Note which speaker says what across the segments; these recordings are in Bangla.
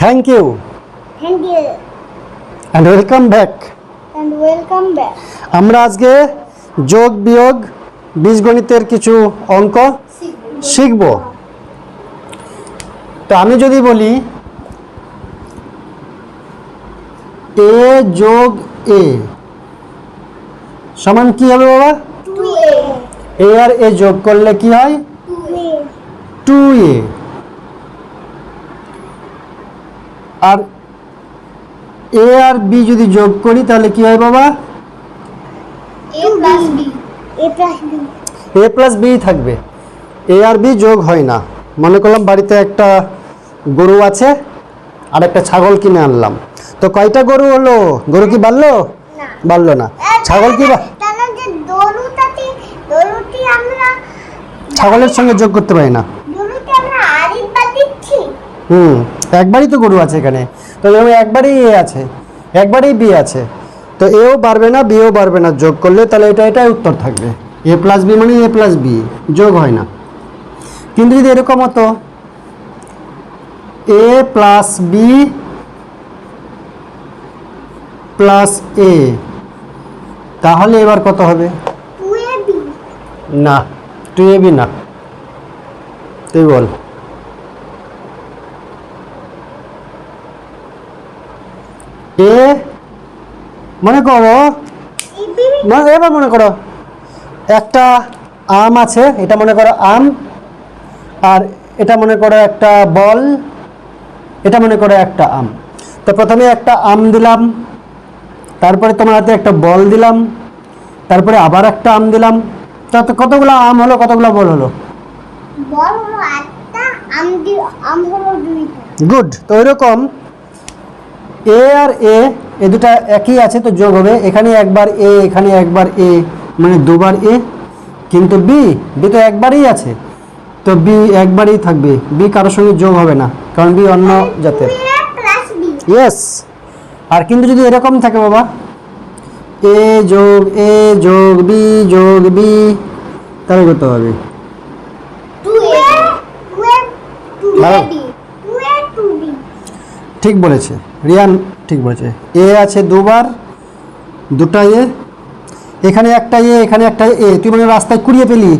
Speaker 1: Thank you
Speaker 2: Thank you.
Speaker 1: And welcome back
Speaker 2: and welcome back.
Speaker 1: আমরা আজকে যোগ বিয়োগ বীজগণিতের কিছু অঙ্ক শিখব। তো আমি যদি বলি এ যোগ এ সমান কি হবে বাবা? এ আর এ যোগ করলে কি হয়? Two A R A R B যদি যোগ করি তাহলে কি হয় বাবা. এ প্লাস বি থাকবে। এ আর বি যোগ হয় না। মনে করলাম বাড়িতে একটা গরু আছে আর একটা ছাগল কিনে আনলাম। তো কয়টা গরু হলো? গরু কি বাড়লো?
Speaker 2: না।
Speaker 1: বাড়লো না। ছাগল কি বা-
Speaker 2: তাহলে যে দরুটাতে দরুটি আমরা
Speaker 1: ছাগলের সঙ্গে যোগ করতে পারি না।
Speaker 2: দরুটি আমরা আরিফ
Speaker 1: হুম। একবারই তো গরু আছে এখানে। তো যেমন একবারই এ আছে একবারই বি আছে। তো এও বাড়বে না বিও বাড়বে না যোগ করলে তাহলে এটা এটাই উত্তর থাকবে। এ প্লাস বি মানে এ প্লাস বি যোগ হয় না। কিন্তু যদি এরকম হতো A plus B plus A তাহলে এবার কত হবে? না টু এ বি না। তুই বল। এ? মনে করো. এবার মনে করো। একটা আম আছে এটা মনে করো আম আর এটা মনে করো একটা বল এটা মনে করো একটা আম। তো প্রথমে একটা আম দিলাম তারপরে তোমার হাতে একটা বল দিলাম তারপরে আবার একটা আম দিলাম। তাতে কতগুলো আম হলো কতগুলো বল হলো? গুড তো ওইরকম এ আর এ এ দুটা একই আছে তো যোগ হবে এখানে একবার এ এখানে একবার এ মানে দুবার এ কিন্তু বি বি তো একবারই আছে তো বি একবারই থাকবে বি কারোর সঙ্গে যোগ হবে না কারণ বি অন্য জাতের
Speaker 2: 2A plus B.
Speaker 1: ইয়েস আর কিন্তু যদি এরকম থাকে বাবা এ যোগ এ যোগ বি যোগ বি তাহলে করতে হবে
Speaker 2: 2A. 2A.
Speaker 1: ভালো।
Speaker 2: 2AB. 2A 2B.
Speaker 1: ঠিক বলেছে রিয়ান ঠিক বলেছে। এ আছে দুবার দুটা এ এখানে একটা এ এখানে একটা এ তুই মানে রাস্তায় কুড়িয়ে পেলি।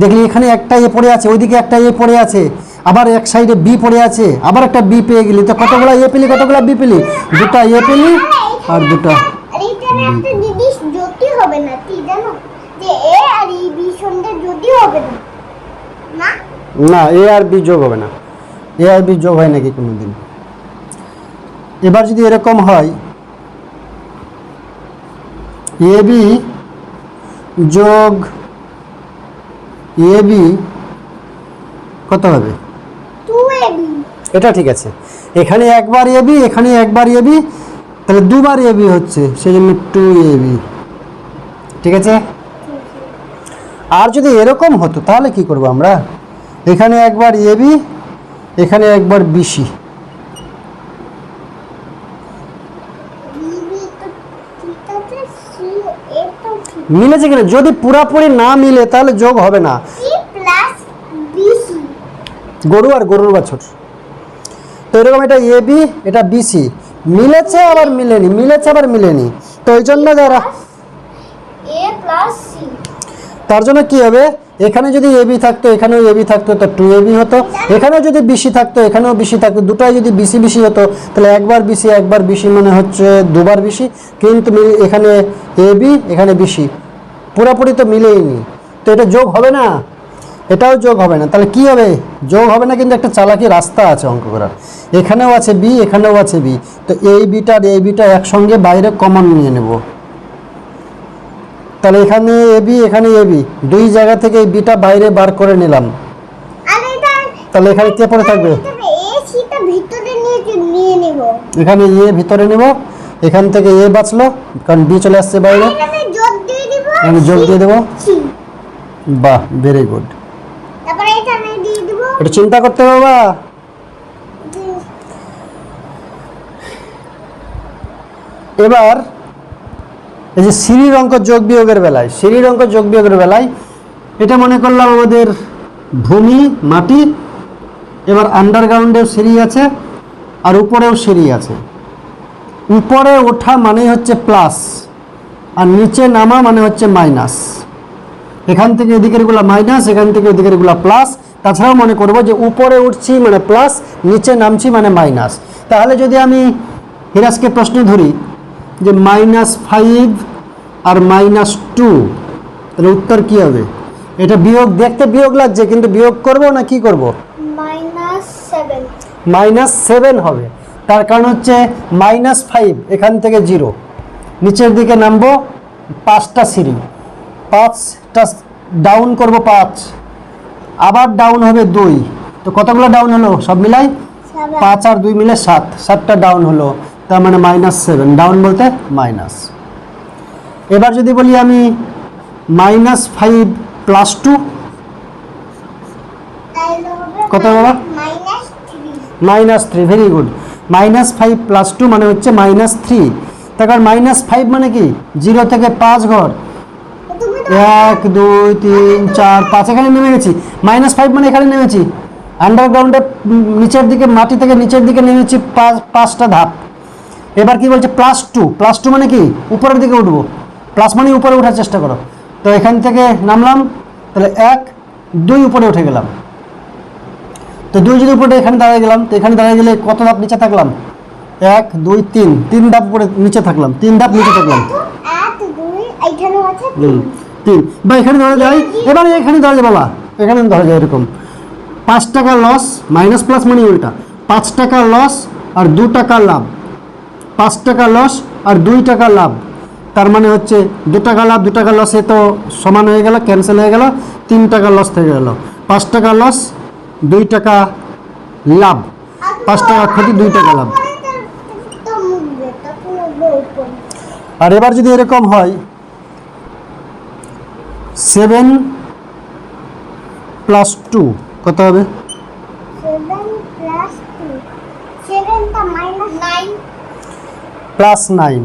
Speaker 1: দেখলি এখানে একটা এ পড়ে আছে ওইদিকে একটা এ পড়ে আছে আবার এক সাইডে বি পড়ে আছে আবার একটা বি পেয়ে গেলি। তো কতগুলো এ পেলি কতগুলো বি পেলি? দুটা এ পেলি আর দুটা।
Speaker 2: হবে না জানো? যে এ আর বি হবে না। না?
Speaker 1: না এ আর বি যোগ হবে না। এ আর বি যোগ হয় নাকি কোনো দিন এবার যদি এরকম হয় এ বি যোগ এ বি কত হবে? এটা ঠিক আছে। এখানে একবার এ বি এখানে একবার এ বি তাহলে দুবার এ বি হচ্ছে সেই জন্য টু এ বি। ঠিক আছে? আর যদি এরকম হতো তাহলে কি করব আমরা? এখানে একবার এ বি এখানে একবার বিসি
Speaker 2: বি বি তো ঠিক আছে সি এ তো ঠিক
Speaker 1: মিলেছে কিনা যদি পুরাপুরি না মিলে তাহলে যোগ হবে না। গরু আর গরুর বাছর। তো এরকম এটা এ বি এটা বিসি মিলেছে আবার মিলেনি মিলেছে আবার মিলেনি। তো ওই জন্য যারা তার জন্য কি হবে? এখানে যদি এবি থাকতো, এখানেও এবি থাকতো, তো টু এবি হতো। এখানেও যদি বিসি থাকতো, এখানেও বিসি থাকতো। দুটাই যদি বিসি বিসি হতো, তাহলে একবার বিসি একবার বিসি মানে হচ্ছে দুবার বিসি কিন্তু এখানে এবি এখানে বিসি পুরোপুরি তো মিলেইনি তো এটা যোগ হবে না? এটাও যোগ হবে না। তাহলে কি হবে? যোগ হবে না, কিন্তু একটা চালাকি রাস্তা আছে অঙ্ক করার। এখানেও আছে বি এখানেও আছে বি তো এই বিটা আর এই বিটা একসঙ্গে বাইরে কমন নিয়ে নেব। তাহলে এখানে এবি এখানে এবি দুই জায়গা থেকে এই বিটা বাইরে বার করে নিলাম। তাহলে এখানে কে পড়ে থাকবে?
Speaker 2: তবে ভিতরে নিয়ে নিয়ে নেব।
Speaker 1: এখানে এ ভিতরে নেব। এখান থেকে এ বাঁচলো। কারণ বি চলে আসছে বাইরে।
Speaker 2: এখানে যোগ দিয়ে দিব
Speaker 1: আমি যোগ দিয়ে দেবো। বাহ ভেরি গুড এটা চিন্তা করতে হবে বাবা। এবার এই যে সিঁড়ির অঙ্ক যোগ বিয়োগের বেলায় সিঁড়ির অঙ্ক যোগ বিয়োগের বেলায়, এটা মনে করলাম আমাদের ভূমি, মাটি, এবার আন্ডারগ্রাউন্ডেও সিঁড়ি আছে, আর উপরেও সিঁড়ি আছে। উপরে ওঠা মানে হচ্ছে প্লাস আর নিচে নামা মানে হচ্ছে মাইনাস এখান থেকে এদিকেরগুলো মাইনাস এখান থেকে ওদিকেরগুলো প্লাস তাছাড়াও মনে করব যে উপরে উঠছি মানে প্লাস নিচে নামছি মানে মাইনাস তাহলে যদি আমি হিরাজকে প্রশ্ন ধরি যে মাইনাস ফাইভ আর মাইনাস টু তাহলে উত্তর কী হবে? এটা বিয়োগ দেখতে বিয়োগ লাগছে কিন্তু বিয়োগ করব না কি করব?
Speaker 2: মাইনাস সেভেন
Speaker 1: হবে। তার কারণ হচ্ছে মাইনাস ফাইভ এখান থেকে জিরো নিচের দিকে নামবো পাঁচটা সিঁড়ি। পাঁচটা ডাউন করব পাঁচ। আবার ডাউন হবে দুই। তো কতগুলো ডাউন হলো? সব মিলাই? পাঁচ আর দুই মিলে সাত। সাতটা ডাউন হলো। তার মানে মাইনাস সেভেন ডাউন বলতে মাইনাস এবার যদি বলি আমি মাইনাস ফাইভ প্লাস টু কত বাবা?
Speaker 2: Minus three
Speaker 1: very good minus five plus two মানে হচ্ছে মাইনাস থ্রি তার কারণ মাইনাস ফাইভ মানে কি? জিরো থেকে পাঁচ ঘর। এক, দুই, তিন, চার, পাঁচ, এখানে নেমে গেছি। মাইনাস ফাইভ মানে এখানে নেমেছি। আন্ডারগ্রাউন্ডে নিচের দিকে, মাটি থেকে নিচের দিকে নেমেছি, পাঁচ, পাঁচটা ধাপ। এবার কি বলছে? প্লাস টু প্লাস টু মানে কি? উপরের দিকে উঠবো। প্লাস মানে উপরে ওঠার চেষ্টা করো। তো এখান থেকে নামলাম। তাহলে এক, দুই উপরে উঠে গেলাম। তো দুই যদি উপরে এখানে দাঁড়িয়ে গেলাম, তো এখানে দাঁড়িয়ে গেলে কত ধাপ নিচে থাকলাম? এক, দুই, তিন। তিন ধাপ উপরে নিচে থাকলাম। তিন ধাপ নিচে থাকলাম। তিন। বা এখানে ধরা যায় এবার এখানে ধরা যায় বাবা এখানে ধরা যায় এরকম। পাঁচ টাকা লস মাইনাস প্লাস মানে উল্টা। পাঁচ টাকা লস আর দু টাকা লাভ। পাঁচ টাকা লস আর দুই টাকা লাভ। তার মানে হচ্ছে দু টাকা লাভ, দু টাকা লসে তো সমান হয়ে গেল ক্যান্সেল হয়ে গেল, তিন টাকা লস থেকে গেল। পাঁচ টাকা লস দুই টাকা লাভ। পাঁচ টাকা ক্ষতি, দুই টাকা লাভ। আর এবার যদি এরকম হয় সেভেন প্লাস টু কত হবে
Speaker 2: সেভেন প্লাস টু সেভেনটা মাইনাস নাইন
Speaker 1: প্লাস নাইন।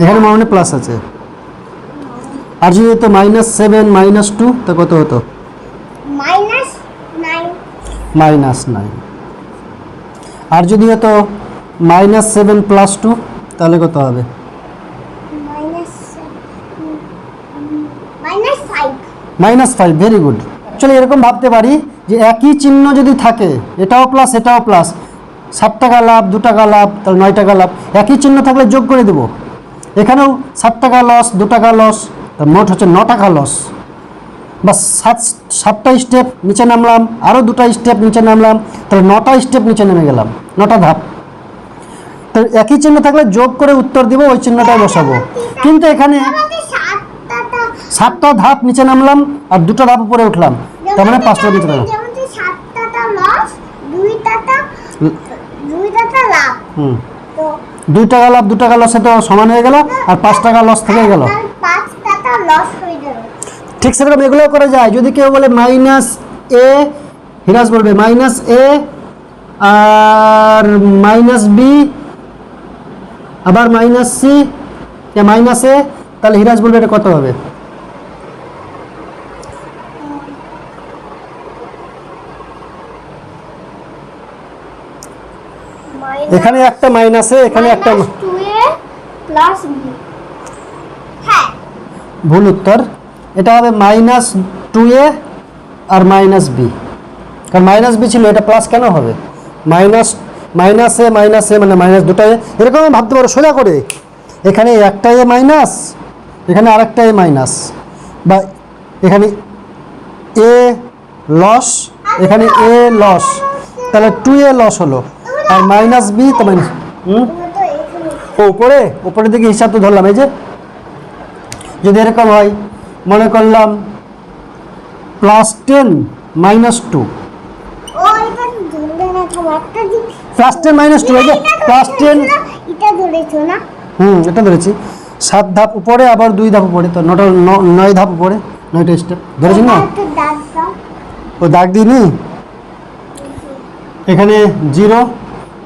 Speaker 1: এখানে মানে প্লাস আছে। আর যদি হতো মাইনাস সেভেন মাইনাস টু তা কত হতো?
Speaker 2: Minus nine.
Speaker 1: আর যদি হতো মাইনাস সেভেন প্লাস টু তাহলে কত হবে?
Speaker 2: Minus five.
Speaker 1: Very good. Actually এরকম ভাবতে পারি যে একই চিহ্ন যদি থাকে এটাও প্লাস এটাও প্লাস ষাট টাকা লাভ দু টাকা লাভ তাহলে নয় টাকা লাভ। একই চিহ্ন থাকলে যোগ করে দেব। এখানেও ষাট টাকা লস দু টাকা লস তার মোট হচ্ছে ন টাকা লস বা সাত সাতটা স্টেপ নিচে নামলাম আরও দুটা স্টেপ নিচে নামলাম তাহলে নটা স্টেপ নিচে নেমে গেলাম নটা ধাপ। তো একই চিহ্ন থাকলে যোগ করে উত্তর দিব ওই চিহ্নটাই বসাবো। কিন্তু এখানে
Speaker 2: সাতটা
Speaker 1: সাতটা ধাপ নিচে নামলাম আর দুটো ধাপ উপরে উঠলাম। তার মানে পাঁচটা নিচে নামলাম।
Speaker 2: লাভ।
Speaker 1: হুম। দুই টাকা লাভ দু টাকা লসে তো সমান হয়ে গেল আর পাঁচ টাকা লস থেকে গেল।
Speaker 2: পাঁচ টাকা লস হয়ে গেল।
Speaker 1: ঠিক সেরকম এগুলোও করে যায়। যদি কেউ বলে মাইনাস এ হিরাজ বলবে মাইনাস এ আর মাইনাস বি আবার মাইনাস সি মাইনাস এ তাহলে হিরাজ বলবে এটা কত হবে? এখানে একটা মাইনাস এখানে একটা
Speaker 2: প্লাস হ্যাঁ।
Speaker 1: ভুল উত্তর। এটা হবে মাইনাস টু এ আর মাইনাস বি কারণ মাইনাস বি ছিল এটা প্লাস কেন হবে? Minus minus A minus A মানে মাইনাস দুটো এ। এরকম ভাবতে পারো সোজা করে। এখানে একটা এ মাইনাস এখানে আরেকটা এ মাইনাস বা এখানে এ লস এখানে এ লস তাহলে টু এ লস হলো। আর মাইনাস বি তো মাইনাস হুম? ও উপরে? উপরের দিকে হিসাব তো ধরলাম এই যে। যদি এরকম হয় মনে করলাম plus ten minus two plus ten minus two এই যে প্লাস টেন হুম এটা ধরেছি। সাত ধাপ উপরে আবার দুই ধাপ উপরে তো নটা ন- নয় ধাপ উপরে নয়টা স্টেপ ধরেছি না? ও দাগ দিইনি? এখানে জিরো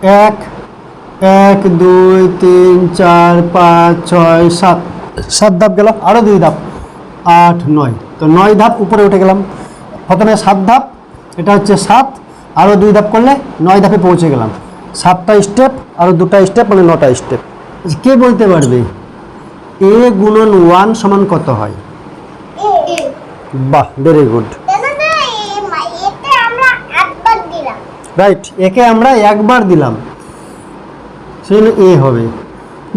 Speaker 1: এক এক দুই তিন চার পাঁচ ছয় সাত। সাত ধাপ গেল আরও দুই ধাপ। আট নয়। তো নয় ধাপ উপরে উঠে গেলাম। প্রথমে সাত ধাপ এটা হচ্ছে সাত। আরও দুই ধাপ করলে নয় ধাপে পৌঁছে গেলাম। সাতটা স্টেপ আর দুটা স্টেপ মানে নটা স্টেপ কে বলতে পারবে? এ গুণন ওয়ান সমান কত হয়? বাহ ভেরি গুড
Speaker 2: দাদা না এ মা- এতে আমরা একবার দিলাম
Speaker 1: রাইট একে আমরা একবার দিলাম। সেজন্য এ হবে।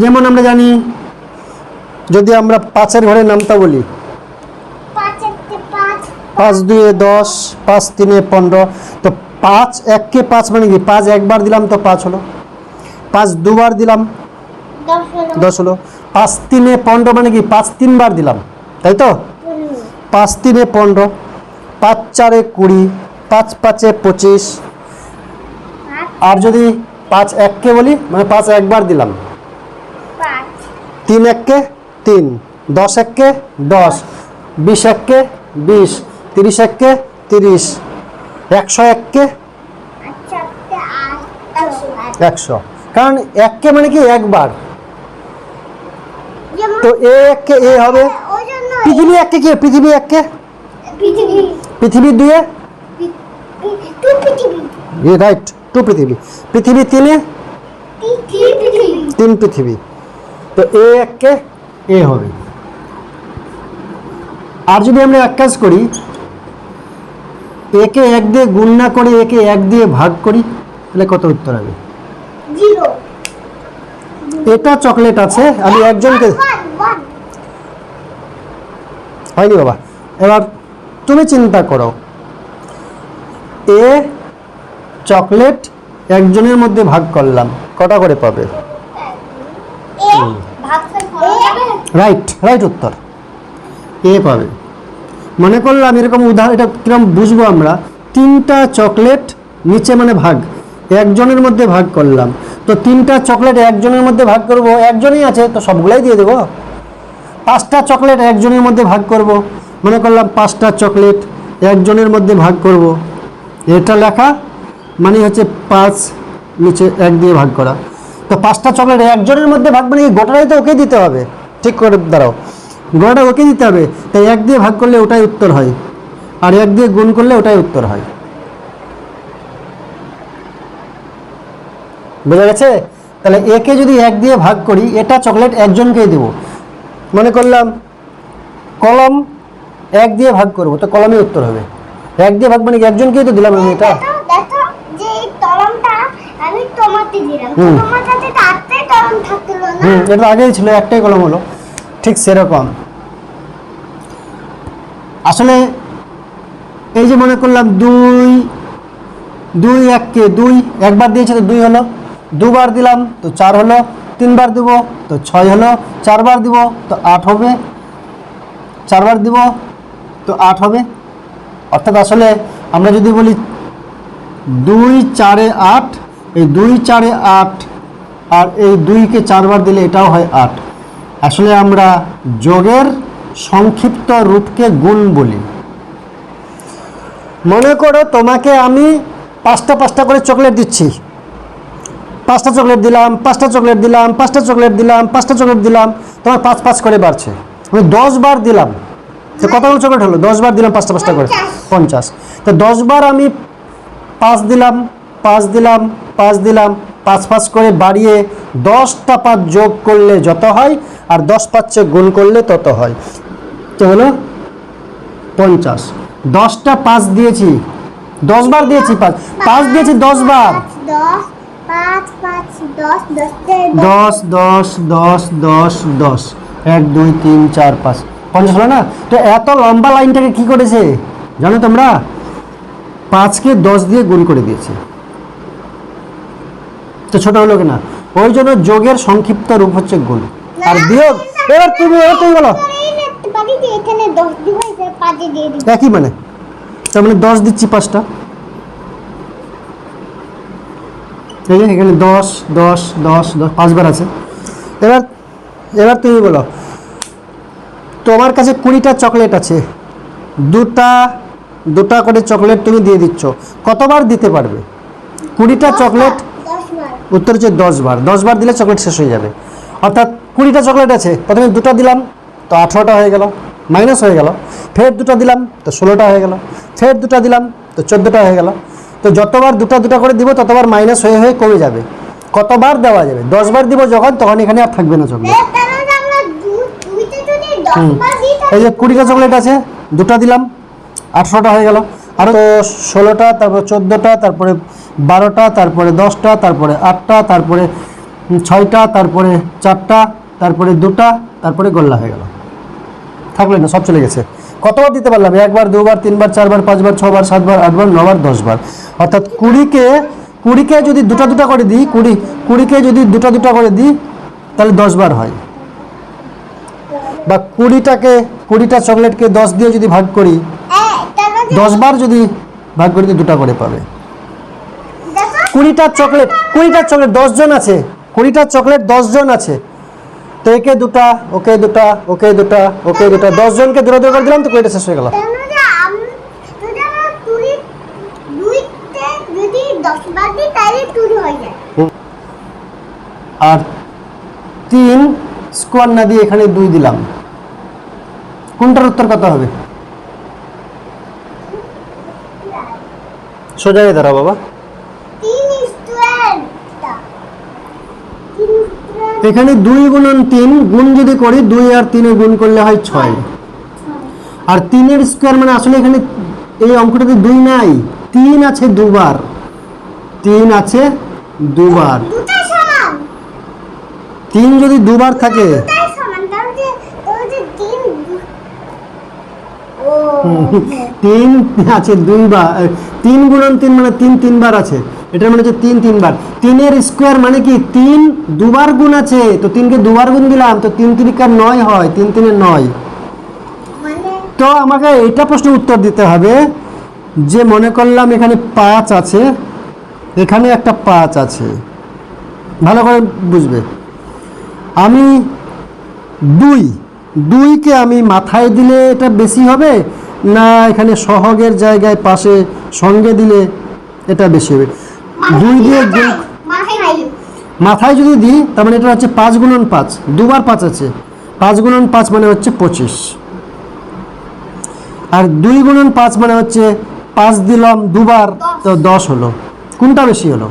Speaker 1: যেমন আমরা জানি যদি আমরা পাঁচের ঘরে নামতা বলি।
Speaker 2: পাঁচ
Speaker 1: দুয়ে দশ পাঁচ তিনে পনেরো। তো পাঁচ এককে পাঁচ মানে কি? পাঁচ একবার দিলাম তো পাঁচ হলো। পাঁচ দুবার দিলাম
Speaker 2: দশ হলো।
Speaker 1: পাঁচ তিনে পনেরো মানে কি? পাঁচ তিনবার দিলাম তাই তো? পাঁচ তিনে পনেরো পাঁচ চারে কুড়ি পাঁচ পাঁচে পঁচিশ
Speaker 2: পাঁচ
Speaker 1: আর যদি পাঁচ এককে বলি মানে পাঁচ একবার দিলাম। তিন এককে তিন। দশ এককে দশ। বিশ এককে বিশ। তিরিশ এককে তিরিশ। একশো এককে
Speaker 2: একশো।
Speaker 1: কারণ এককে মানে কি একবার? তো এ এককে এ হবে। পৃথিবী এককে কি? পৃথিবী এককে?
Speaker 2: পৃথিবী।
Speaker 1: দুয়ে? রাইট টু পৃথিবী। পৃথিবী তিনে? তিন পৃথিবী। তো এ এককে এ হবে। আর যদি আমরা এক কাজ করি একে এক দিয়ে গুণ না করে একে এক দিয়ে ভাগ করি তাহলে কত উত্তর হবে? এটা চকলেট আছে আমি একজনকে হয়নি বাবা। এবার তুমি চিন্তা করো। এ চকলেট একজনের মধ্যে ভাগ করলাম। কটা করে পাবে? রাইট রাইট উত্তর। এ পাবে। মনে করলাম এরকম উদাহরণ এটা কীরকম বুঝব আমরা? তিনটা চকলেট নিচে মানে ভাগ একজনের মধ্যে ভাগ করলাম। তো তিনটা চকলেট একজনের মধ্যে ভাগ করব একজনই আছে তো সবগুলাই দিয়ে দেবো? পাঁচটা চকলেট একজনের মধ্যে ভাগ করব মনে করলাম পাঁচটা চকলেট একজনের মধ্যে ভাগ করব। এটা লেখা মানে হচ্ছে পাঁচ নিচে এক দিয়ে ভাগ করা। তো পাঁচটা চকলেট একজনের মধ্যে ভাগ মানে গোটাটাই তো ওকে দিতে হবে? ঠিক করে দাঁড়াও। গোটাটা ওকে দিতে হবে, তাই এক দিয়ে ভাগ করলে ওটাই উত্তর হয়। আর এক দিয়ে গুণ করলে ওটাই উত্তর হয়। বোঝা গেছে? তাহলে একে যদি এক দিয়ে ভাগ করি, এটা চকলেট একজনকেই দেব। মনে করলাম কলম এক দিয়ে ভাগ করব, তো কলমে উত্তর হবে। এক দিয়ে ভাগ মানে একজনকেই তো দিলাম আমি এটা
Speaker 2: দেখো দেখো যে এই তরমটা আমি তোমাকে দিলাম
Speaker 1: হুম। হুম এটা তো আগেই ছিল একটাই কলম হলো। ঠিক সেরকম। আসলে এই যে মনে করলাম দুই দুই এককে দুই একবার দিয়েছে তো দুই হলো। দুবার দিলাম তো চার হলো। তিনবার দিব তো ছয় হলো। চারবার দিব তো আট হবে। চারবার দিব তো আট হবে। অর্থাৎ আসলে আমরা যদি বলি দুই চারে আট এই দুই চারে আট আর এই দুইকে চারবার দিলে এটাও হয় আট। আসলে আমরা যোগের সংক্ষিপ্ত রূপকে গুণ বলি। মনে করো তোমাকে আমি পাঁচটা পাঁচটা করে চকলেট দিচ্ছি। পাঁচটা চকলেট দিলাম, পাঁচটা চকলেট দিলাম, পাঁচটা চকলেট দিলাম, পাঁচটা চকলেট দিলাম, তোমার পাঁচ পাঁচ করে বাড়ছে। আমি দশ বার দিলাম। তো কতগুলো চকলেট হলো? দশ বার দিলাম পাঁচটা পাঁচটা করে।
Speaker 2: পঞ্চাশ।
Speaker 1: তো দশ বার আমি পাঁচ দিলাম পাঁচ দিলাম পাঁচ দিলাম, পাঁচ পাঁচ করে বাড়িয়ে দশটা পাঁচ যোগ করলে যত হয়, আর দশ পাঁচে গুণ করলে তত হয়। তো হলো? পঞ্চাশ। দশটা পাঁচ দিয়েছি। দশ বার দিয়েছি পাঁচ। পাঁচ দিয়েছি দশ বার।
Speaker 2: দশ পাঁচ পাঁচ দশ দশ
Speaker 1: দশ দশ দশ দশ দশ। এক, দুই, তিন, চার, পাঁচ। পঞ্চাশ হলো না? তো এত লম্বা লাইনটাকে কি করেছে? জানো তোমরা? পাঁচকে দশ দিয়ে গুণ করে দিয়েছে। তো ছোট হলো কিনা ওই জন্য যোগের সংক্ষিপ্ত রূপ হচ্ছে গুণ আর বিয়োগ এবার তুমি এবার তুমি বলো একই মানে তার মানে দশ দিচ্ছি পাঁচটা এই যে এখানে দশ দশ দশ দশ পাঁচবার আছে এবার এবার তুমি বলো তোমার কাছে কুড়িটা চকলেট আছে দুটা দুটা করে চকলেট তুমি দিয়ে দিচ্ছ কতবার দিতে পারবে কুড়িটা চকলেট উত্তর হচ্ছে দশ বার। দশ বার দিলে চকলেট শেষ হয়ে যাবে। অর্থাৎ কুড়িটা চকলেট আছে প্রথমে দুটো দিলাম তো আঠেরোটা হয়ে গেল মাইনাস হয়ে গেল। ফের দুটো দিলাম তো ষোলোটা হয়ে গেল। ফের দুটো দিলাম তো চোদ্দোটা হয়ে গেল। তো যতবার দুটা দুটা করে দিব ততবার মাইনাস হয়ে হয়ে কমে যাবে। কতবার দেওয়া যাবে? দশবার দিব যখন তখন এখানে আর থাকবে না চকলেট হুম। এই যে কুড়িটা চকলেট আছে দুটো দিলাম আটশোটা হয়ে গেল। আরও ষোলোটা তারপরে চোদ্দোটা তারপরে বারোটা তারপরে দশটা তারপরে আটটা তারপরে ছয়টা তারপরে চারটা তারপরে দুটা তারপরে গোল্লা হয়ে গেল। থাকলে না সব চলে গেছে। কতবার দিতে পারলাম? একবার দুবার তিনবার চারবার পাঁচবার ছবার সাতবার আটবার নবার দশবার। অর্থাৎ কুড়িকে কুড়িকে যদি দুটা দুটা করে দিই কুড়ি কুড়িকে যদি দুটা দুটা করে দিই তাহলে দশবার হয়। বা কুড়িটাকে কুড়িটা চকলেটকে দশ দিয়ে যদি ভাগ করি
Speaker 2: এ, তাহলে যে-
Speaker 1: দশ বার যদি ভাগ করি দুটা করে পাবে।
Speaker 2: দেখো
Speaker 1: কুড়িটার চকলেট কুড়িটার চকলেট দশজন আছে। কুড়িটার চকলেট দশজন আছে। তো একে দুটা ওকে দুটা ওকে দুটা ওকে দুটা দশজনকে দূরে দূরে করে দিলাম তো কুড়িটা শেষ হয়ে গেল। আর তিন স্কোয়ার না দিয়ে এখানে দুই দিলাম। কোনটার উত্তর কত হবে? সোজা দাঁড়াও বাবা
Speaker 2: তিন স্টুডেন্টটা তিন স্টুডেন্ট
Speaker 1: এখানে দুই গুণন তিন গুণ যদি করি দুই আর তিনে গুণ করলে হয় ছয়। আর তিনের স্কোয়ার মানে আসলে এখানে এই অঙ্কটাতে দুই নাই তিন আছে দুবার। তিন আছে দুবার। তিন যদি দুবার থাকে।
Speaker 2: তিন
Speaker 1: আছে দুইবার তিন গুণন তিন মানে তিন তিনবার আছে। এটার মানে হচ্ছে তিন তিনবার। তিনের স্কোয়ার মানে কি? তিন দুবার গুণ আছে তো তিনকে দুবার গুণ দিলাম তো তিন তিরিকার নয় হয় তিন তিনের নয়।
Speaker 2: মানে?
Speaker 1: তো আমাকে এটা প্রশ্নের উত্তর দিতে হবে যে মনে করলাম এখানে পাঁচ আছে এখানে একটা পাঁচ আছে। ভালো করে বুঝবে। আমি দুই দুইকে আমি মাথায় দিলে এটা বেশি হবে না এখানে সহগের জায়গায় পাশে সঙ্গে দিলে এটা বেশি হবে? দুই দিয়ে
Speaker 2: মাথায়
Speaker 1: যদি দিই তার মানে এটা হচ্ছে পাঁচ গুণন পাঁচ। দুবার পাঁচ আছে। পাঁচ গুণন পাঁচ মানে হচ্ছে পঁচিশ। আর দুই গুণন পাঁচ মানে হচ্ছে পাঁচ দিলাম দুবার তো দশ হলো। কোনটা বেশি হলো?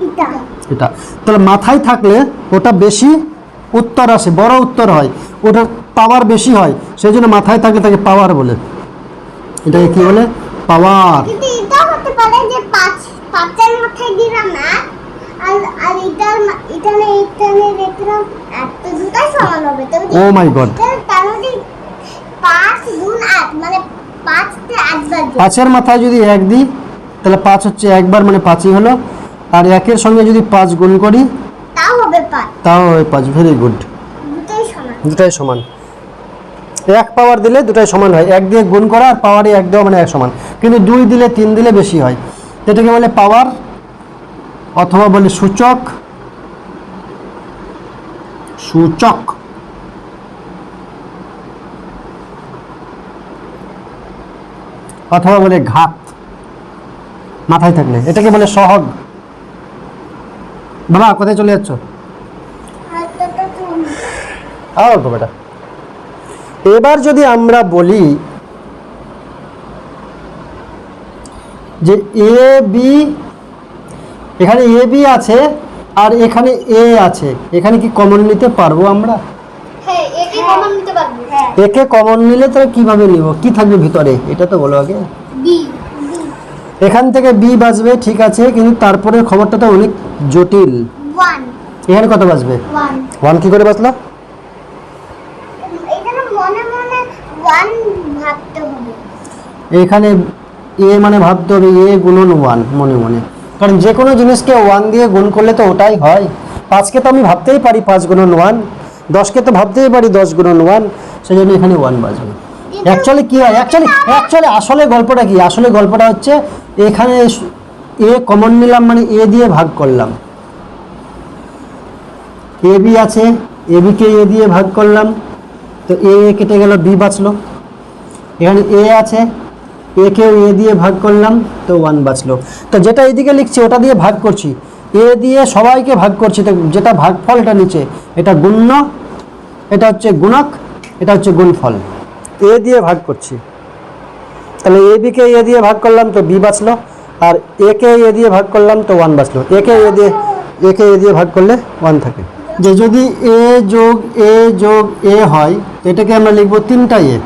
Speaker 2: এটা।
Speaker 1: এটা। তাহলে মাথায় থাকলে ওটা বেশি উত্তর আসে বড় উত্তর হয়। ওটার পাওয়ার বেশি হয় সেই জন্য মাথায় থাকলে তাকে পাওয়ার বলে। এটাকে কি বলে? পাওয়ার।
Speaker 2: পাঁচের মাথায় দিলাম না। আর আর এটার এখানে এখানে দেখলাম একটা দুটাই সমান হবে। তবে
Speaker 1: ও মাই গড
Speaker 2: তার মধ্যে পাঁচ গুণ আট মানে পাঁচতে আটবার
Speaker 1: পাঁচের মাথায় যদি এক দিই তাহলে পাঁচ হচ্ছে একবার মানে পাঁচই হলো। আর একের সঙ্গে যদি পাঁচ গুণ করি
Speaker 2: তাও হবে পাঁচ।
Speaker 1: তাও পাঁচ। ভেরি গুড
Speaker 2: দুটোই সমান।
Speaker 1: দুটাই সমান। এক পাওয়ার দিলে দুটাই সমান হয়। এক দিয়ে গুণ করা আর পাওয়ারে এক দেওয়া মানে এক সমান। কিন্তু দুই দিলে তিন দিলে বেশি হয়। এটাকে বলে পাওয়ার অথবা বলে সূচক সূচক। অথবা বলে ঘাত মাথায় থাকলে। এটাকে বলে সহগ। বাবা কোথায় চলে যাচ্ছ? বেটা এবার যদি আমরা বলি যে এ বি এখানে এ বি আছে আর এখানে এ আছে। এখানে কি কমন নিতে পারব আমরা?
Speaker 2: হ্যাঁ একে কমন নিতে পারব। হ্যাঁ।
Speaker 1: একে কমন নিলে তো কীভাবে নিব? কি থাকবে ভিতরে? এটা তো বলো আগে। এখান থেকে বি বাজবে ঠিক আছে কিন্তু তারপরে খবরটা তো অনেক জটিল। এখানে কত বাজবে?
Speaker 2: ওয়ান
Speaker 1: কি করে বাজলো?
Speaker 2: এখানে
Speaker 1: এ মানে ভাবতে হবে, এ গুণন ওয়ান মনে মনে। কারণ যে কোনো জিনিসকে ওয়ান দিয়ে গুণ করলে তো ওটাই হয়। পাঁচকে তো আমি ভাবতেই পারি পাঁচ গুণন ওয়ান, দশকে তো ভাবতেই পারি দশ গুণন ওয়ান সেই জন্য এখানে ওয়ান বাজবে। অ্যাকচুয়ালি কী হয়? অ্যাকচুয়ালি অ্যাকচুয়ালি আসলে গল্পটা কি? আসলে গল্পটা হচ্ছে এখানে এ কমন নিলাম মানে এ দিয়ে ভাগ করলাম। এ বি আছে, এ বিকে এ দিয়ে ভাগ করলাম। তো এ কেটে গেল, বি বাঁচলো। এখানে এ আছে এ কেও এ দিয়ে ভাগ করলাম, তো ওয়ান বাঁচলো। তো যেটা এদিকে লিখছি, ওটা দিয়ে ভাগ করছি। এ দিয়ে সবাইকে ভাগ করছি, তো যেটা ভাগফলটা নিচে, এটা গুণ্য, এটা হচ্ছে গুণক, এটা হচ্ছে গুণফল। এ দিয়ে ভাগ করছি। তাহলে এ বিকে এ দিয়ে ভাগ করলাম, তো বি বাঁচলো। আর একে এ দিয়ে ভাগ করলাম, তো ওয়ান বাঁচলো। একে এ দিয়ে একে এ দিয়ে ভাগ করলে ওয়ান থাকে। যে যদি এ যোগ এ যোগ এ হয়, এটাকে আমরা লিখব তিনটা এ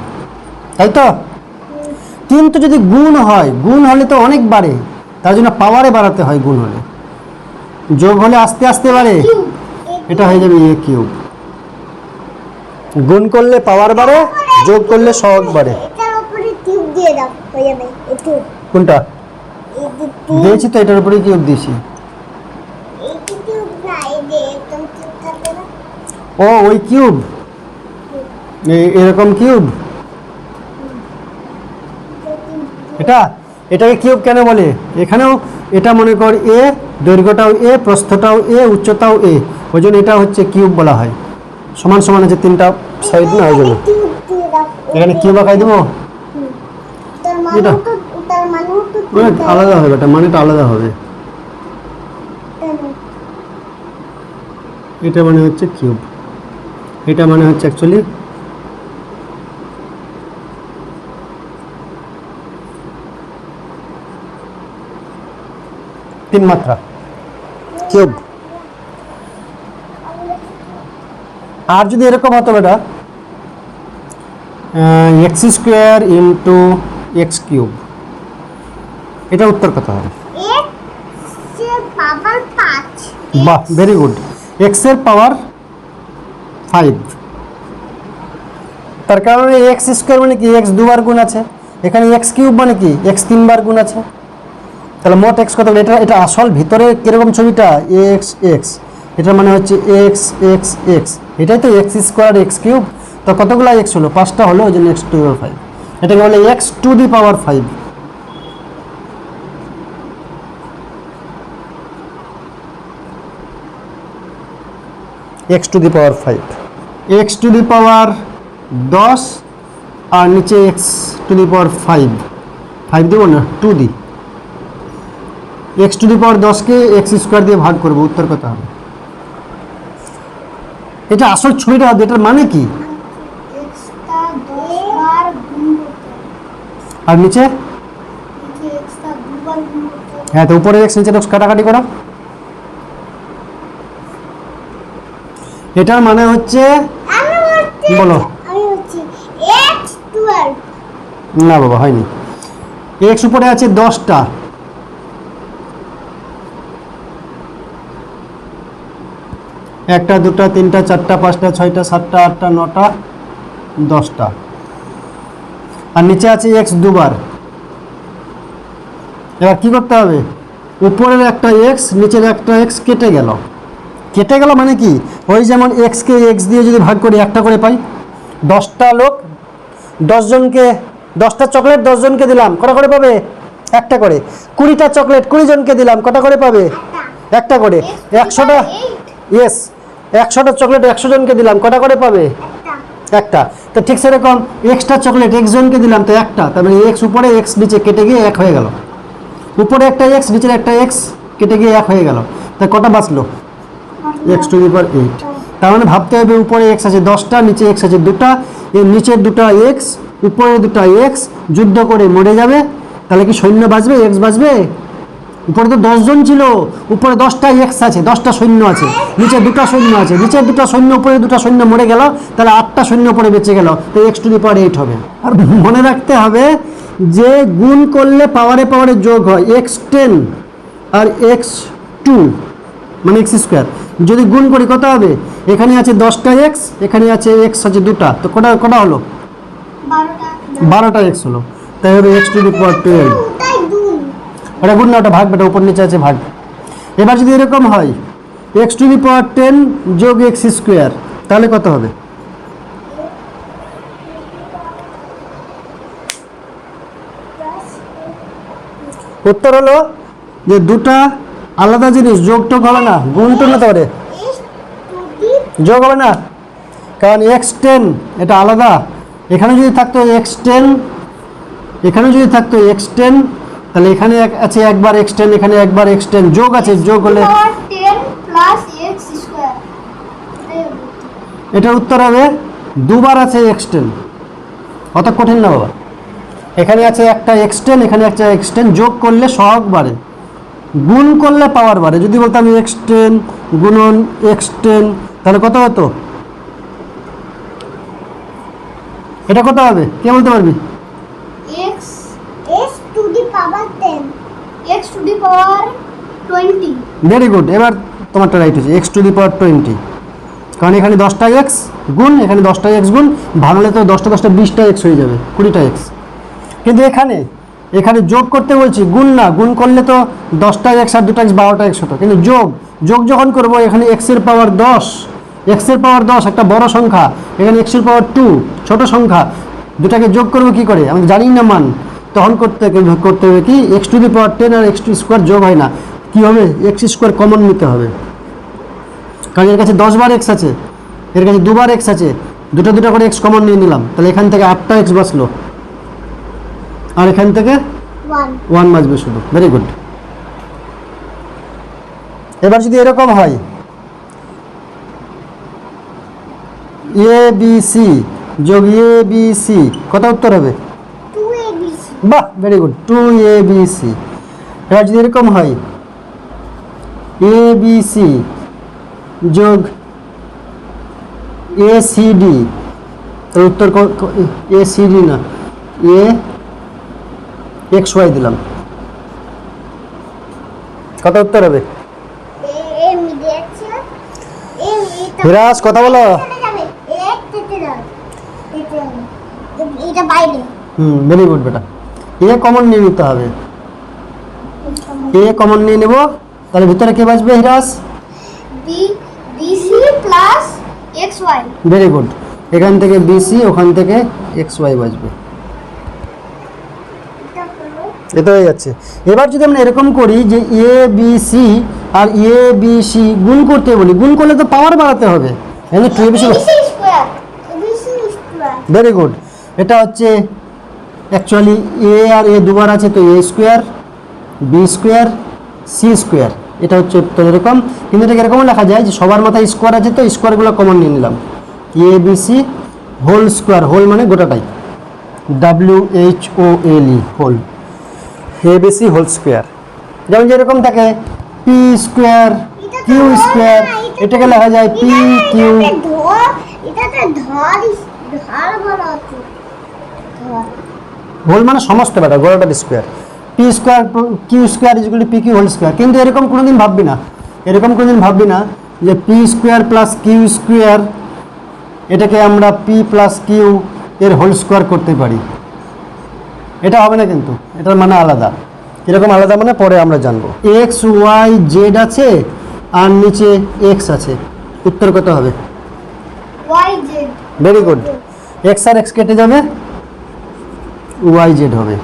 Speaker 1: তাই তো? কিন্তু যদি গুণ হয়, গুণ হলে তো অনেক বাড়ে, তার জন্য পাওয়ারে বাড়াতে হয় গুণ হলে। যোগ হলে আস্তে আস্তে বাড়ে, এটা হয়ে যাবে এ কিউব। গুণ করলে পাওয়ার বাড়ে, যোগ করলে সহগ বাড়ে। কোনটা? দিয়েছি তো, এটার উপরে কিউব দিয়েছি। ও, ওই কিউব। এরকম কিউব। এটা, এটাকে কিউব কেন বলে? এখানেও এটা মনে কর এ, দৈর্ঘ্যটাও এ, প্রস্থটাও এ, উচ্চতাও এ। ওই জন্য এটা হচ্ছে কিউব বলা হয়। সমান সমান আছে তিনটা সাইড না ওই জন্য এখানে কিউব আঁকাই দেবো? এটা?
Speaker 2: মানে মানে
Speaker 1: আলাদা হবে, এটা মানেটা আলাদা হবে। এটা মানে হচ্ছে কিউব। এটা মানে হচ্ছে অ্যাকচুয়ালি তিন মাত্রা। কিউব আর যদি এরকম হতো বেটা x square into x cube. এটা উত্তর কত হবে।
Speaker 2: এক্সের
Speaker 1: বাহ ভেরি গুড এক্সের পাওয়ার ফাইভ তার কারণে এক্স স্কোয়ার মানে কি? এক্স দুবার গুণ আছে। এখানে এক্স কিউব মানে কি? এক্স তিনবার গুণ আছে। তাহলে মোট এক্স কত? এটা এটা আসল ভিতরে কীরকম ছবিটা? এক্স এক্স এটা মানে হচ্ছে এক্স এক্স এক্স এটাই তো এক্স স্কোয়ার এক্স কিউব তো কতগুলো এক্স হলো? পাঁচটা হলো, ওই জন্য এক্স টু ফাইভ এটাকে বলে x to the power five x to the power five x to the power দশ আর নিচে x to the power five five দেবো না? To the x to the power দশকে এক্স স্কোয়ার দিয়ে ভাগ করব, উত্তর কত হবে এটা আসল ছবিটা হবে এটার মানে কি। আর নিচে। হ্যাঁ তো উপরে এক্স নিচে কাটাকাটি করো এটার মানে হচ্ছে, বলো। না বাবা, হয়নি এক্স উপরে আছে দশটা একটা দুটা তিনটা চারটা পাঁচটা ছয়টা সাতটা আটটা নটা দশটা। আর নিচে আছে এক্স দুবার। এবার কি করতে হবে? উপরের একটা এক্স নিচের একটা এক্স কেটে গেল। কেটে গেল মানে কি? ওই যেমন এক্সকে এক্স দিয়ে যদি ভাগ করি একটা করে পাই। দশটা লোক দশজনকে দশটা চকলেট দশজনকে দিলাম কটা করে পাবে? একটা করে। কুড়িটা চকলেট কুড়ি জনকে দিলাম কটা করে পাবে? একটা করে। একশোটা ইয়েস একশোটা চকলেট একশো জনকে দিলাম কটা করে পাবে?
Speaker 2: একটা।
Speaker 1: তো ঠিক সেরকম এক্সট্রা চকলেট এক্স জনকে দিলাম তো একটা। তারপরে এক্স উপরে এক্স নিচে কেটে গিয়ে এক হয়ে গেল। উপরে একটা এক্স নিচের একটা এক্স কেটে গিয়ে এক হয়ে গেল। তা কটা বাঁচলো? এক্স টু দি এইট তার মানে ভাবতে হবে উপরে এক্স আছে দশটা নিচে এক্স আছে দুটা। এর নিচের দুটা এক্স উপরে দুটা এক্স যুদ্ধ করে মরে যাবে। তাহলে কি সৈন্য বাঁচবে এক্স বাঁচবে? উপরে তো দশজন ছিল উপরে দশটা এক্স আছে দশটা সৈন্য আছে নিচে দুটো সৈন্য আছে নিচের দুটো সৈন্য উপরে দুটো সৈন্য মরে গেল তাহলে আটটা সৈন্য উপরে বেঁচে গেল তো x to the power eight হবে। আর মনে রাখতে হবে যে গুণ করলে পাওয়ারে পাওয়ারে যোগ হয় এক্স টেন আর এক্স টু মানে এক্স স্কোয়ার যদি গুণ করি কত হবে? এখানে আছে দশটা এক্স এখানে আছে এক্স আছে দুটা তো কটা কটা হলো?
Speaker 2: বারোটা।
Speaker 1: বারোটা এক্স হলো তাই হবে x to the power twelve ওটা গুণ না, ওটা ভাগ বেটা উপর নিচে আছে, ভাগ। এবার যদি এরকম হয় x to the power ten যোগ এক্স স্কোয়ার, তাহলে কত হবে? উত্তর হলো যে দুটা আলাদা জিনিস যোগ টোগ হবে না গুণ টুন হতে পারে। যোগ হবে না, কারণ এক্স টেন, এটা আলাদা। এখানে যদি থাকতো এক্স টেন, এখানে যদি থাকতো এক্স টেন তাহলে এখানে এক- আছে একবার এক্স টেন এখানে একবার এক্স টেন যোগ আছে যোগ হলে
Speaker 2: টেন এক্স
Speaker 1: এটার উত্তর হবে দুবার আছে এক্স টেন অত কঠিন না বাবা। এখানে আছে একটা এক্সটেন এখানে একটা এক্সটেন যোগ করলে সহগ বাড়ে। গুণ করলে পাওয়ার বাড়ে। যদি বলতাম এক্সটেন গুণন এক্সটেন তাহলে কত হতো? এটা কত হবে? কে বলতে পারবি
Speaker 3: x
Speaker 2: S to the power ten
Speaker 3: to the power 20
Speaker 1: very good এবার তোমারটা রাইট হয়েছে. X to the power twenty কারণ এখানে দশটা এক্স গুণ, এখানে দশটা এক্স গুণ ভাঙলে তো দশটা দশটা বিশটা এক্স হয়ে যাবে, কুড়িটা এক্স কিন্তু এখানে এখানে যোগ করতে বলছি, গুণ না, গুণ করলে তো দশটা এক্স আর দুটা এক্স বারোটা এক্স হতো। কিন্তু যোগ যোগ যখন করব, এখানে এক্সের পাওয়ার দশ। এক্সের পাওয়ার দশ, একটা বড় সংখ্যা। এখানে এক্সের পাওয়ার টু ছোট সংখ্যা। দুটাকে যোগ করব কি করে? আমি জানি না মান। তখন করতে করতে হবে কি? X to the power ten R x two square যোগ হয় না। কী হবে? এক্স স্কোয়ার কমন নিতে হবে। কারণ এর কাছে দশ বার এক্স আছে এর কাছে দুবার এক্স আছে দুটো দুটো করে এক্স কমন নিয়ে নিলাম। তাহলে এখান থেকে আটটা এক্স বাঁচলো আর এখান থেকে
Speaker 2: ওয়ান
Speaker 1: বাজবে শুধু। ভেরি গুড এবার যদি এরকম হয় এ বি সি যোগ এ বি সি কত উত্তর হবে? বাহ very good two A B C এবার যদি এরকম হয় এ বি সি যোগ এ সি ডি তার উত্তর এ সি ডি না এ এক্স ওয়াই দিলাম। কত উত্তর হবে? বিরাজ কথা বলো। হুম ভেরি গুড বেটা। এ কমন নিয়ে নিতে হবে। এ কমন নিয়ে নেব। তাহলে ভিতরে কে বাঁচবে? হিরাস ভেরি গুড এখান থেকে বিসি ওখান থেকে এক্স ওয়াই বাজবে
Speaker 2: এটা
Speaker 1: হয়ে যাচ্ছে। এবার যদি আমরা এরকম করি যে এ বি সি আর এ বি সি গুণ করতে বলি গুণ করলে তো পাওয়ার বাড়াতে হবে। ভেরি গুড এটা হচ্ছে অ্যাকচুয়ালি এ আর এ দুবার আছে তো A square B square C square এটা হচ্ছে উত্তর এরকম। কিন্তু এটাকে এরকমও লেখা যায় যে সবার মাথায় স্কোয়ার আছে তো স্কোয়ারগুলো কমন নিয়ে নিলাম। A B C whole square whole মানে গোটাটাই। W H O L E whole A B C whole square যেমন যেরকম থাকে পি স্কোয়ার
Speaker 2: তো
Speaker 1: কিউ স্কোয়ার এটাকে
Speaker 2: তো-
Speaker 1: লেখা যায় পি কিউ হোল মানে সমস্ত ব্যাটা গোড়াটার square P square Q square ইজগুলি P Q whole square কিন্তু এরকম কোনোদিন ভাববি না। এরকম কোনোদিন ভাববি না যে P square plus Q square এটাকে আমরা পি প্লাস কিউ এর হোল স্কোয়ার করতে পারি। এটা হবে না কিন্তু এটার মানে আলাদা। এরকম আলাদা মানে পরে আমরা জানব। এক্স ওয়াই জেড আছে আর নিচে এক্স আছে। উত্তর কত হবে? ভেরি গুড এক্স আর এক্স কেটে যাবে। ওয়াই জেড হবে।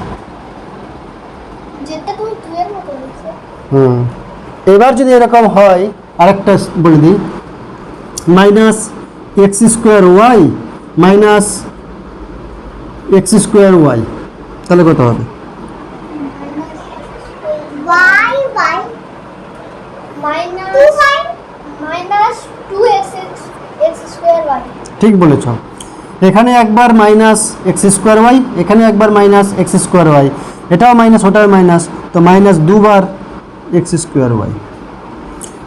Speaker 3: যেটা তুমি 2 এর মতো লিখছো
Speaker 1: হুম। এবার যদি এরকম হয় আরেকটা বলে দিই। Minus X square Y minus X square Y. তাহলে কত হবে?
Speaker 2: Y Y
Speaker 3: minus
Speaker 2: 2y
Speaker 3: minus 2x x square y
Speaker 1: ঠিক বলেছ। এখানে একবার মাইনাস এক্স স্কোয়ার ওয়াই এখানে একবার মাইনাস এক্স স্কোয়ার ওয়াই এটাও মাইনাস ওটাও মাইনাস তো মাইনাস দুবার এক্স স্কোয়ার ওয়াই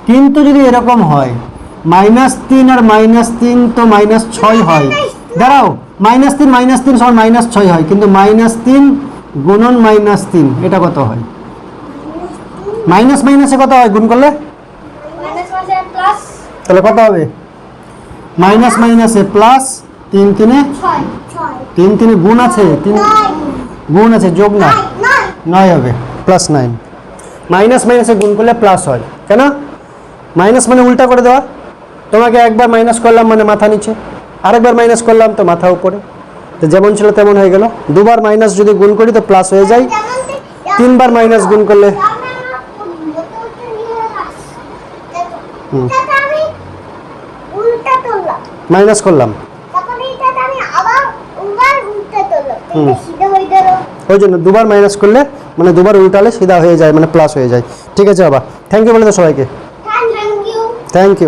Speaker 1: কিন্তু যদি এরকম হয় মাইনাস তিন আর মাইনাস তিন তো মাইনাস ছয় হয়। দাঁড়াও মাইনাস তিন মাইনাস তিন সমান মাইনাস ছয় হয় কিন্তু মাইনাস তিন গুণন মাইনাস তিন এটা কত হয়? মাইনাস মাইনাসে কত হয় গুণ করলে? তাহলে কত হবে? মাইনাস মাইনাসে প্লাস তিন তিনে?
Speaker 3: 6
Speaker 1: তিন তিনে গুণ আছে? তিন গুণ আছে যোগ না?
Speaker 2: নয় নয়।
Speaker 1: নয় হবে প্লাস নাইন মাইনাস মাইনাসে গুণ করলে প্লাস হয় কেন? মাইনাস মানে উল্টা করে দেওয়া। তোমাকে একবার মাইনাস করলাম মানে মাথা নিচে আরেকবার মাইনাস করলাম তো মাথা উপরে। তো যেমন ছিল তেমন হয়ে গেল। দুবার মাইনাস যদি গুণ করি তো প্লাস হয়ে যায়। তিনবার মাইনাস গুণ করলে
Speaker 2: মাইনাস আমার বোতলটা নিয়ে আস। দেখো,
Speaker 1: হুম।
Speaker 2: এটাতে আমি উল্টা তুললাম
Speaker 1: মাইনাস করলাম
Speaker 2: তারপরে এটাতে আমি আবার আবার উল্টা তুললাম তো
Speaker 1: হুম।
Speaker 2: এটা সিধা হয়ে গেল
Speaker 1: ওই জন্য দুবার মাইনাস করলে মানে দুবার উল্টালে সিধা হয়ে যায় মানে প্লাস হয়ে যায়। ঠিক আছে বাবা। থ্যাংক ইউ বলে তো সবাইকে। Thank you